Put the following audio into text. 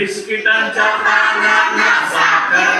बिस्किटांच्या पाण्याला साखर.